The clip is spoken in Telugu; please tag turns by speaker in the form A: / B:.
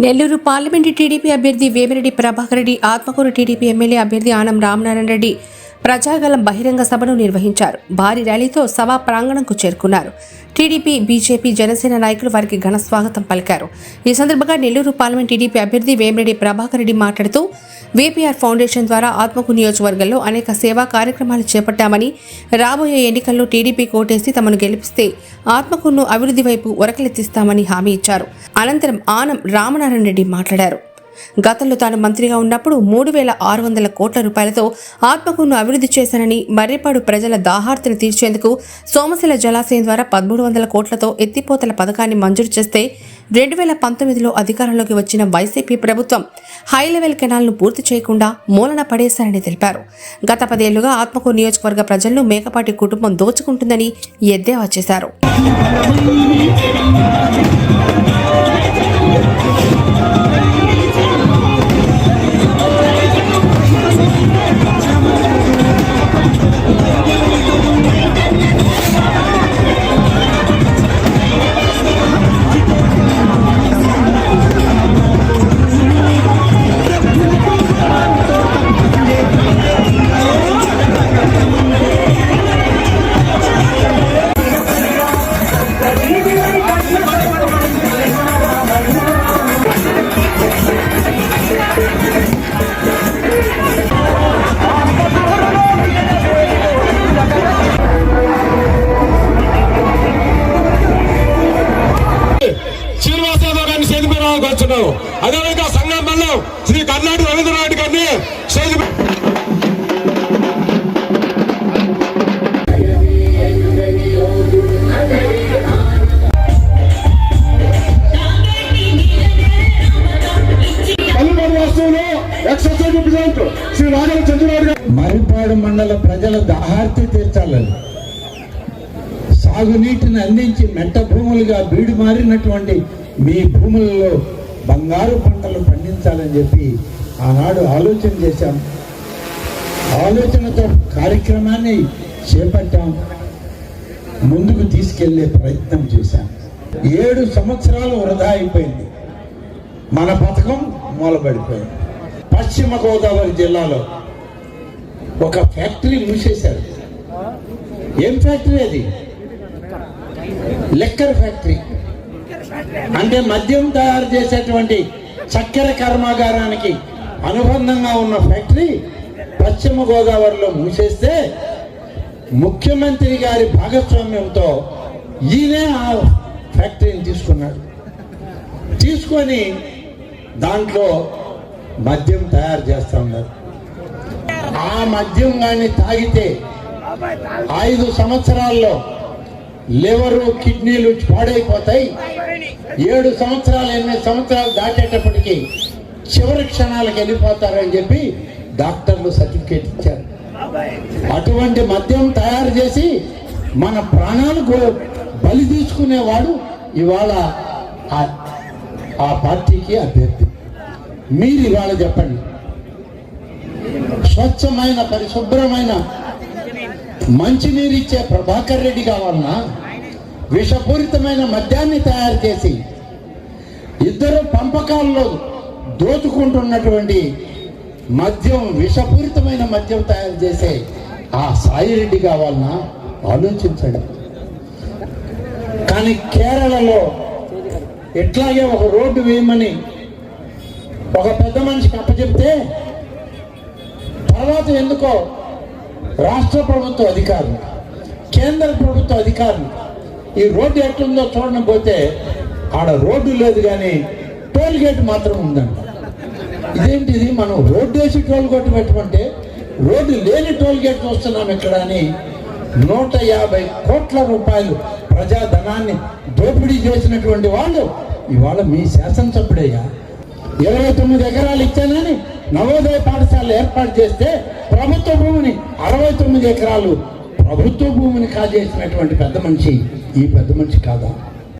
A: నెల్లూరు పార్లమెంటు టీడీపీ అభ్యర్థి వేమిరెడ్డి ప్రభాకర్ రెడ్డి ఆత్మకూరు టీడీపీ ఎమ్మెల్యే అభ్యర్థి ఆనం రామనారాయణ రెడ్డి ప్రజాగలం బహిరంగ సభను నిర్వహించారు. భారీ ర్యాలీతో సభా ప్రాంగణంకు చేరుకున్నారు. టీడీపీ బీజేపీ జనసేన నాయకులు వారికి ఘన స్వాగతం పలికారు. ఈ సందర్భంగా నెల్లూరు పార్లమెంట్ టీడీపీ అభ్యర్థి వేమిరెడ్డి ప్రభాకర్ రెడ్డి మాట్లాడుతూ వేపీఆర్ ఫౌండేషన్ ద్వారా ఆత్మకు నియోజకవర్గంలో అనేక సేవా కార్యక్రమాలు చేపట్టామని రాబోయే ఎన్నికల్లో టీడీపీ కోటేసి తమను గెలిపిస్తే ఆత్మకును అభివృద్ధి వైపు ఉరకలెత్తిస్తామని హామీ ఇచ్చారు. అనంతరం ఆనం రామనారాయణ రెడ్డి మాట్లాడారు. గతంలో తాను మంత్రిగా ఉన్నప్పుడు మూడు వేల ఆరు వందల కోట్ల రూపాయలతో ఆత్మకూరును అభివృద్ధి చేశానని మర్రిపాడు ప్రజల దాహార్తిని తీర్చేందుకు సోమశిల జలాశయం ద్వారా పదమూడు వందల కోట్లతో ఎత్తిపోతల పథకాన్ని మంజూరు చేస్తే రెండు వేల పంతొమ్మిదిలో అధికారంలోకి వచ్చిన వైసీపీ ప్రభుత్వం హై లెవెల్ కెనాల్ను పూర్తి చేయకుండా మూలన పడేశారని తెలిపారు. గత పదేళ్ళుగా ఆత్మకూరు నియోజకవర్గ ప్రజలను మేకపాటి కుటుంబం దోచుకుంటుందని ఎద్దేవా చేశారు.
B: వచ్చున్నాం అదేవిధంగా సంఘం మల్లం శ్రీ కర్ణాటి రవీంద్రనాథ్ గారిని స్టేజ్
C: శ్రీ గారు.
D: మరిపాడు మండల ప్రజల దాహార్తి తీర్చాలని సాగునీటిని అందించి మెట్ట భూములుగా బీడు మారినటువంటి మీ భూములలో బంగారు పంటలు పండించాలని చెప్పి ఆనాడు ఆలోచన చేశాం. ఆలోచనతో కార్యక్రమాన్ని చేపట్టాం. ముందుకు తీసుకెళ్ళే ప్రయత్నం చేశాం. ఏడు సంవత్సరాలు వృధా అయిపోయింది. మన పథకం మూలబడిపోయింది. పశ్చిమ గోదావరి జిల్లాలో ఒక ఫ్యాక్టరీ మూసేశారు. ఏం ఫ్యాక్టరీ అది? Liquor factory. అంటే మద్యం తయారు చేసేటువంటి చక్కెర కర్మాగారానికి అనుబంధంగా ఉన్న ఫ్యాక్టరీ పశ్చిమ గోదావరిలో మూసేస్తే ముఖ్యమంత్రి గారి భాగస్వామ్యంతో ఈయనే ఆ ఫ్యాక్టరీని తీసుకున్నాడు. తీసుకొని దాంట్లో మద్యం తయారు చేస్తా ఉన్నారు. ఆ మద్యం కానీ తాగితే ఐదు సంవత్సరాల్లో లివరు కిడ్నీలు పాడైపోతాయి. ఏడు సంవత్సరాలు ఎనిమిది సంవత్సరాలు దాటేటప్పటికి చివరి క్షణాలకు వెళ్ళిపోతారని చెప్పి డాక్టర్లు సర్టిఫికేట్ ఇచ్చారు. అటువంటి మద్యం తయారు చేసి మన ప్రాణాలకు బలి తీసుకునేవాడు ఇవాళ ఆ- పార్టీకి అభ్యర్థి. మీరు ఇవాళ చెప్పండి. స్వచ్ఛమైన పరిశుభ్రమైన మంచినీరు ఇచ్చే ప్రభాకర్ రెడ్డి కావాలన్నా విషపూరితమైన మద్యాన్ని తయారు చేసి ఇద్దరు పంపకాల్లో దోచుకుంటున్నటువంటి మద్యం విషపూరితమైన మద్యం తయారు చేసే ఆ సాయిరెడ్డి కావాలన్నా ఆలోచించండి. కానీ కేరళలో ఎట్లాగే ఒక రోడ్డు వేయమని ఒక పెద్ద మనిషికి అప్పచెప్తే తర్వాత ఎందుకో రాష్ట్ర ప్రభుత్వ అధికారులు కేంద్ర ప్రభుత్వ అధికారులు ఈ రోడ్డు ఎట్లుందో చూడడం పోతే ఆడ రోడ్డు లేదు కానీ టోల్ గేట్ మాత్రం ఉందంట. ఇదేంటిది? మనం రోడ్డు వేసి టోల్ గేట్ పెట్టమంటే రోడ్డు లేని టోల్ గేట్ చూస్తున్నాం ఇక్కడ అని నూట యాభై కోట్ల రూపాయలు ప్రజాధనాన్ని దోపిడీ చేసినటువంటి వాళ్ళు ఇవాళ మీ శాసనసభ్యుడయ్యా ఇరవై తొమ్మిది ఎకరాలు ఇచ్చానని నవోదయ పాఠశాలలు ఏర్పాటు చేస్తే ప్రభుత్వ భూమిని అరవై తొమ్మిది ఎకరాలు ప్రభుత్వ భూమిని కాజేసినటువంటి పెద్ద మనిషి ఈ పెద్ద మనిషి కాదా?